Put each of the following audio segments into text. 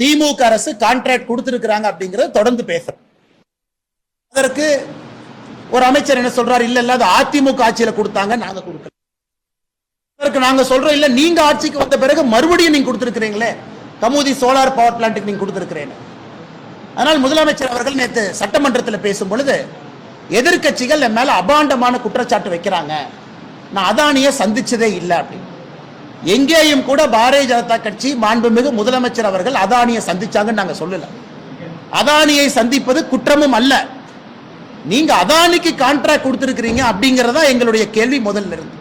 திமுக அரசு கான்ட்ராக்ட் கொடுத்திருக்கிறாங்க அப்படிங்கறத தொடர்ந்து பேசுறோம். அதற்கு ஒரு அமைச்சர் என்ன சொல்றாரு? இல்ல இல்ல அது அதிமுக ஆட்சியில கொடுத்தாங்க நாங்க கொடுக்கல. அதற்கு நாங்க சொல்றோம் இல்ல நீங்க ஆட்சிக்கு வந்த பிறகு மறுபடியும் நீங்க கொடுத்திருக்கிறீங்களே. கமுதி சோலார் பவர் பிளான்ட்டுக்கு நீங்க கொடுத்திருக்கிறேன் அதனால் முதலமைச்சர் அவர்கள் நேற்று சட்டமன்றத்தில் பேசும் பொழுது எதிர்க்கட்சிகள் என் மேல அபாண்டமான குற்றச்சாட்டு வைக்கிறாங்க. நான் அதானிய சந்திச்சதே இல்லை அப்படின்னு. எங்கேயும் கூட பாரதிய ஜனதா கட்சி மாண்புமிகு முதலமைச்சர் அவர்கள் அதானியை சந்திச்சாங்கன்னு நாங்கள் சொல்லல. அதானியை சந்திப்பது குற்றமும் அல்ல. நீங்க அதானிக்கு கான்ட்ராக்ட் கொடுத்துருக்கிறீங்க அப்படிங்கிறதா எங்களுடைய கேள்வி முதல்ல இருந்து.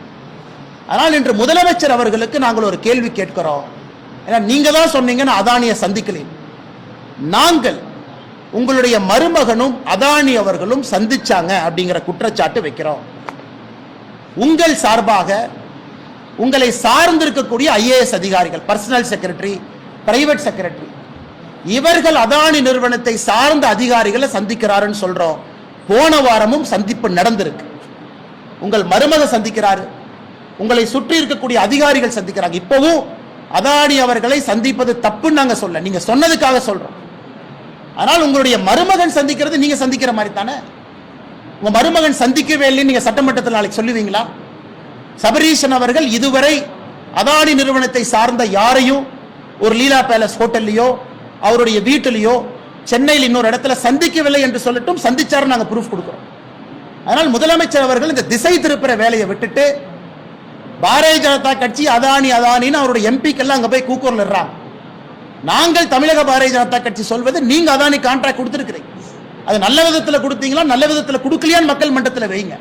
ஆனால் இன்று முதலமைச்சர் அவர்களுக்கு நாங்கள் ஒரு கேள்வி கேட்கிறோம். ஏன்னா நீங்க தான் சொன்னீங்கன்னு அதானியை சந்திக்கலேன் நாங்கள் உங்களுடைய மருமகனும் அதானி அவர்களும் சந்திச்சாங்க அப்படிங்கிற குற்றச்சாட்டு வைக்கிறோம். உங்கள் சார்பாக உங்களை சார்ந்திருக்கக்கூடிய ஐஏஎஸ் அதிகாரிகள் பர்சனல் செக்ரட்டரி பிரைவேட் செக்ரட்டரி இவர்கள் அதானி நிறுவனத்தை சார்ந்த அதிகாரிகளை சந்திக்கிறாருன்னு சொல்றோம். போன வாரமும் சந்திப்பு நடந்திருக்கு. உங்கள் மருமக சந்திக்கிறாரு. உங்களை சுற்றி இருக்கக்கூடிய அதிகாரிகள் சந்திக்கிறாங்க. இப்பவும் அதானி அவர்களை சந்திப்பது தப்புன்னு நாங்க சொல்ல நீங்க சொன்னதுக்காக சொல்றோம். ஆனால் உங்களுடைய மருமகன் சந்திக்கிறது நீங்க சந்திக்கிற மாதிரி தானே? உங்க மருமகன் சந்திக்கவே இல்லைன்னு நீங்க சட்டமன்றத்தில் நாளைக்கு சொல்லுவீங்களா? சபரீஷன் அவர்கள் இதுவரை அதானி நிறுவனத்தை சார்ந்த யாரையும் ஒரு லீலா பேலஸ் ஹோட்டல்லையோ அவருடைய வீட்டிலேயோ சென்னையில் இன்னொரு இடத்துல சந்திக்கவில்லை என்று சொல்லட்டும் சந்திச்சாரு நாங்கள் ப்ரூஃப் கொடுக்குறோம். அதனால் முதலமைச்சர் அவர்கள் இந்த திசை திருப்புற வேலையை விட்டுட்டு பாரதிய ஜனதா கட்சி அதானி அதானின்னு அவருடைய எம்பிக்கெல்லாம் அங்கே போய் கூக்குரல் நாங்கள் தமிழக பாரதிய ஜனதா கட்சி சொல்வது நீங்க அதானி கான்ட்ராக்ட் கொடுத்துருக்கிறீங்க. அது நல்ல விதத்தில் கொடுத்தீங்களா நல்ல விதத்தில் கொடுக்கலையான்னு மக்கள் மன்றத்தில் வைங்க.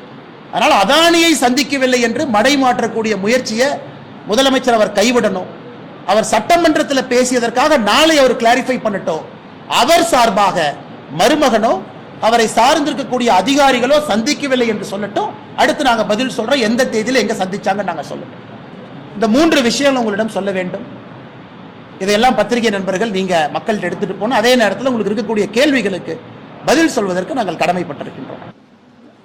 அதனால் அதானியை சந்திக்கவில்லை என்று மடை மாற்றக்கூடிய முயற்சியை முதலமைச்சர் அவர் கைவிடணும். அவர் சட்டமன்றத்தில் பேசியதற்காக நாளை அவர் கிளாரிஃபை பண்ணட்டும். அவர் சார்பாக மருமகனோ அவரை சார்ந்திருக்கக்கூடிய அதிகாரிகளோ சந்திக்கவில்லை என்று சொல்லட்டும். அடுத்து நாங்கள் பதில் சொல்கிறோம் எந்த தேதியில எங்கே சந்திச்சாங்க நாங்கள் சொல்லட்டும். இந்த மூன்று விஷயங்கள் உங்களிடம் சொல்ல வேண்டும். இதையெல்லாம் பத்திரிகை நண்பர்கள் நீங்கள் மக்கள்கிட்ட எடுத்துகிட்டு போகணும். அதே நேரத்தில் உங்களுக்கு இருக்கக்கூடிய கேள்விகளுக்கு பதில் சொல்வதற்கு நாங்கள் கடமைப்பட்டிருக்கின்றோம்.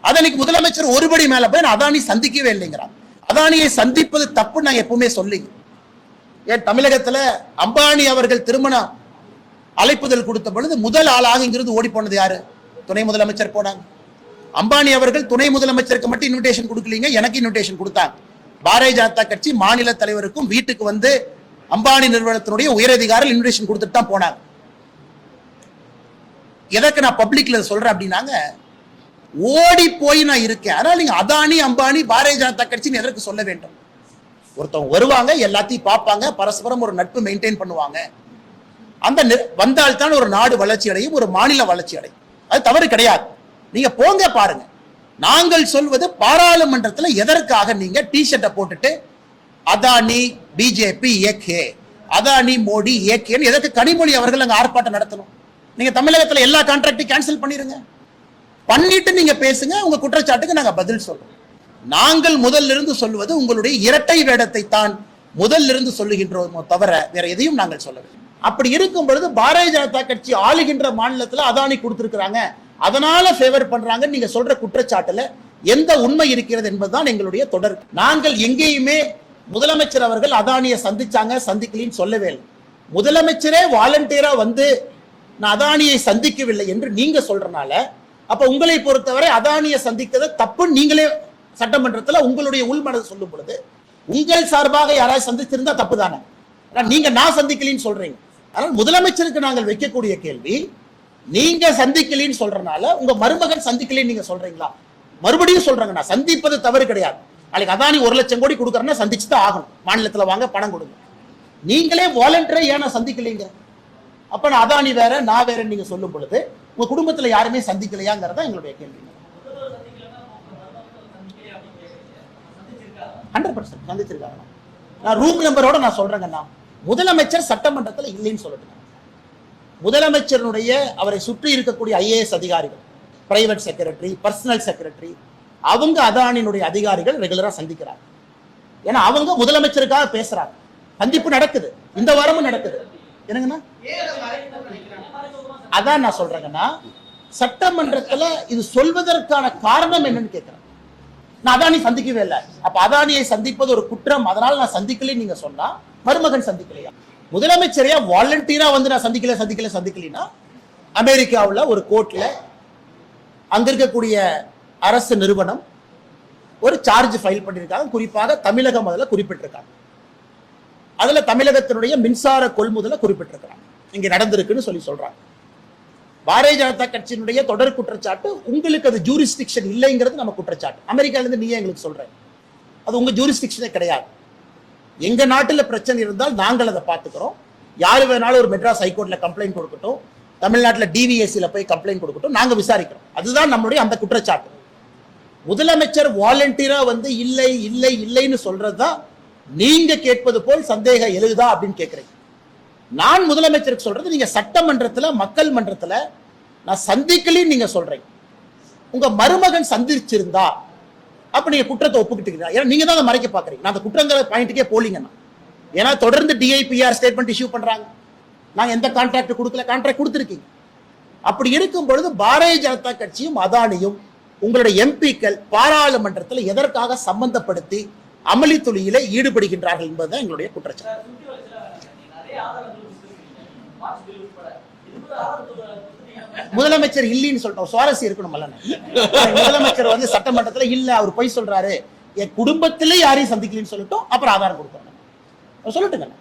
அதனைக்கு முதலமைச்சர் ஒருபடி மேல போய் நான் அதானி சந்திக்கவே இல்லைங்கிறார். அதானியை சந்திப்பது தப்பு நான் எப்பவுமே சொல்லிங்க ஏன் தமிழகத்துல அம்பானி அவர்கள் திருமண அழைப்புதல் கொடுத்த பொழுது முதல் ஆளாக இங்கிருந்து ஓடி போனது யாரு? துணை முதலமைச்சர் போனாங்க. அம்பானி அவர்கள் துணை முதலமைச்சருக்கு மட்டும் இன்விடேஷன் கொடுக்கலீங்க எனக்கு இன்விடேஷன் கொடுத்தாங்க. பாரதிய ஜனதா கட்சி மாநில தலைவருக்கும் வீட்டுக்கு வந்து அம்பானி நிறுவனத்தினுடைய உயரதிகாரிகள் இன்விடேஷன் கொடுத்துட்டு தான் போனாங்க. எதற்கு நான் பப்ளிக்ல சொல்றேன் அப்படின்னாங்க ஓடி போய் நான் இருக்கேன். அதனால நீங்க அதானி அம்பானி பாரதிய ஜனதா கட்சின்னு எதற்கு சொல்ல வேண்டும்? ஒருத்தவங்க வருவாங்க எல்லாத்தையும் பார்ப்பாங்க பரஸ்பரம் ஒரு நட்பு மெயின்டைன் பண்ணுவாங்க. அந்த வந்தால்தான் ஒரு நாடு வளர்ச்சி அடையும் ஒரு மாநில வளர்ச்சி அடையும். அது தவறு கிடையாது. நீங்க போங்க பாருங்க. நாங்கள் சொல்வது பாராளுமன்றத்தில் எதற்காக நீங்க டி ஷர்ட்டை போட்டுட்டு அதானி பிஜேபி ஏகே அதானி மோடி ஏகேன்னு எதற்கு கனிமொழி அவர்கள் அங்கே ஆர்ப்பாட்டம் நடத்தணும்? நீங்க தமிழகத்தில் எல்லா கான்ட்ராக்டையும் கேன்சல் பண்ணிருங்க. பண்ணிட்டு நீங்க பேசுங்க உங்க குற்றச்சாட்டுக்கு நாங்க பதில் சொல்றோம். நாங்கள் முதல்ல இருந்து சொல்வது உங்களுடைய இரட்டை வேடத்தை தான் முதல்ல இருந்து சொல்லுகின்றோமோ தவிர வேற எதையும் நாங்கள் சொல்லவில்லை. அப்படி இருக்கும் பொழுது பாரதிய ஜனதா கட்சி ஆளுகின்ற மாநிலத்தில் அதானி கொடுத்துருக்குறாங்க. அதனால ஃபேவர் பண்றாங்க நீங்க சொல்ற குற்றச்சாட்டுல எந்த உண்மை இருக்கிறது என்பதுதான் எங்களுடைய தொடர். நாங்கள் எங்கேயுமே முதலமைச்சர் அவர்கள் அதானியை சந்திச்சாங்க சந்திக்கலின்னு சொல்லவே இல்லை. முதலமைச்சரே வாலண்டியரா வந்து நான் அதானியை சந்திக்கவில்லை என்று நீங்க சொல்றனால அப்ப உங்களை பொறுத்தவரை அதானியை சந்திக்கிறது தப்பு. நீங்களே சட்டமன்றத்தில் உங்களுடைய உள்மனதை சொல்லும் பொழுது உங்கள் சார்பாக யாராவது சந்திச்சிருந்தா தப்பு தானே நீங்க நான் சந்திக்கலின்னு சொல்றீங்க. ஆனால் முதலமைச்சருக்கு நாங்கள் வைக்கக்கூடிய கேள்வி நீங்க சந்திக்கலின்னு சொல்றனால உங்க மருமகன் சந்திக்கலின்னு நீங்க சொல்றீங்களா? மறுபடியும் சொல்றாங்க. நான் சந்திப்பது தவறு கிடையாது. நாளைக்கு அதானி ஒரு லட்சம் கோடி கொடுக்குறேன்னா சந்திச்சு தான் ஆகணும். மாநிலத்தில் வாங்க பணம் கொடுங்க. நீங்களே வாலண்டியரா ஏன் நான் சந்திக்கலைங்க? அப்ப நான் அதானி வேற நான் வேறன்னு நீங்க சொல்லும் பொழுது உங்க குடும்பத்துல யாருமே சந்திக்கலையாங்கிறதா எங்களுடைய கேள்வி. ஹண்ட்ரட் பர்சன்ட் சந்திச்சிருக்காங்க. நான் ரூம் நம்பரோட நான் சொல்றேங்கண்ணா. முதலமைச்சர் சட்டமன்றத்தில் இல்லைன்னு சொல்லட்டும் முதலமைச்சருடைய அவரை சுற்றி இருக்கக்கூடிய ஐஏஎஸ் அதிகாரிகள் பிரைவேட் செக்ரட்டரி பர்சனல் செக்ரட்டரி அவங்க அதானினுடைய அதிகாரிகள் ரெகுலரா சந்திக்கிறாங்க. ஏன்னா அவங்க முதலமைச்சருக்காக பேசுறாங்க. சந்திப்பு நடக்குது. இந்த வாரமும் நடக்குது. என்னங்கண்ணா? அதான் நான் சொல்றேங்கன்னா சட்டமன்றத்துல இது சொல்வதற்கான காரணம் என்னன்னு கேட்கிறேன் நான் அதானி சந்திக்கவே இல்லை. அப்ப அதானியை சந்திப்பது ஒரு குற்றம். அதனால நான் சந்திக்கலைன்னு நீங்க சொன்னா மருமகன் சந்திக்கலையா? முதலமைச்சரையா வாலண்டியரா வந்து நான் சந்திக்கல சந்திக்கல சந்திக்கலைன்னா அமெரிக்காவுல ஒரு கோர்ட்ல அங்க இருக்கக்கூடிய அரசு நிறுவனம் ஒரு சார்ஜ் ஃபைல் பண்ணியிருக்காங்க. குறிப்பாக தமிழகம் அதில் குறிப்பிட்டிருக்காங்க. அதுல தமிழகத்தினுடைய மின்சார கொள்முதலை குறிப்பிட்டிருக்கிறாங்க. இங்கே நடந்திருக்குன்னு சொல்லி சொல்றாங்க. பாரதிய ஜனதா கட்சியினுடைய தொடர் குற்றச்சாட்டு உங்களுக்கு அது ஜூரிஸ்டிக்ஷன் இல்லைங்கிறது நம்ம குற்றச்சாட்டு. அமெரிக்காலேருந்து நீயே எங்களுக்கு சொல்கிறேன் அது உங்கள் ஜூரிஸ்டிக்ஷனே கிடையாது. எங்கள் நாட்டில் பிரச்சனை இருந்தால் நாங்கள் அதை பார்த்துக்கிறோம். யார் வேணாலும் ஒரு மெட்ராஸ் ஹைகோர்ட்டில் கம்ப்ளைண்ட் கொடுக்கட்டும். தமிழ்நாட்டில் டிவிஎஸ்சியில் போய் கம்ப்ளைண்ட் கொடுக்கட்டும். நாங்கள் விசாரிக்கிறோம். அதுதான் நம்மளுடைய அந்த குற்றச்சாட்டு. முதலமைச்சர் வாலண்டியராக வந்து இல்லை இல்லை இல்லைன்னு சொல்றதுதான் நீங்க கேட்பது போல் சந்தேகம் எழுதா அப்படின்னு கேட்குறீங்க நான் முதலமைச்சருக்கு சொல்றது நீங்க சட்டமன்றத்தில் மக்கள் மன்றத்தில் நான் சந்திக்கலைன்னு நீங்க சொல்றீங்க. உங்க மருமகன் சந்திச்சிருந்தா அப்ப நீங்க குற்றத்தை ஒப்புக்கிட்டீங்க ஏன்னா நீங்க தான் அதை மறைக்க பாக்குறீங்க நான் அந்த குற்றங்கிற பாயிண்ட்டுக்கே போலீங்கண்ணா ஏன்னா தொடர்ந்து டிஐபிஆர் ஸ்டேட்மெண்ட் இஷ்யூ பண்றாங்க. நாங்க எந்த கான்ட்ராக்ட் கொடுக்கல? கான்ட்ராக்ட் கொடுத்துருக்கீங்க. அப்படி இருக்கும் பொழுது பாரதிய ஜனதா கட்சியும் அதானியும் உங்களுடைய எம்பிக்கள் பாராளுமன்றத்தில் எதற்காக சம்பந்தப்படுத்தி அமளித்துளியில ஈடுபடுகின்றார்கள் என்பதுதான் எங்களுடைய குற்றச்சாட்டு. முதலமைச்சர் இல்லைன்னு சொல்லிட்டோம். சுவாரஸ்யம் இருக்கணும்ல முதலமைச்சர் வந்து சட்டமன்றத்துல இல்ல அவர் பொய் சொல்றாரு. என் குடும்பத்திலே யாரையும் சந்திக்கலன்னு சொல்லிட்டோம். அப்புறம் ஆதாரம் கொடுக்கணும் சொல்லட்டுங்க.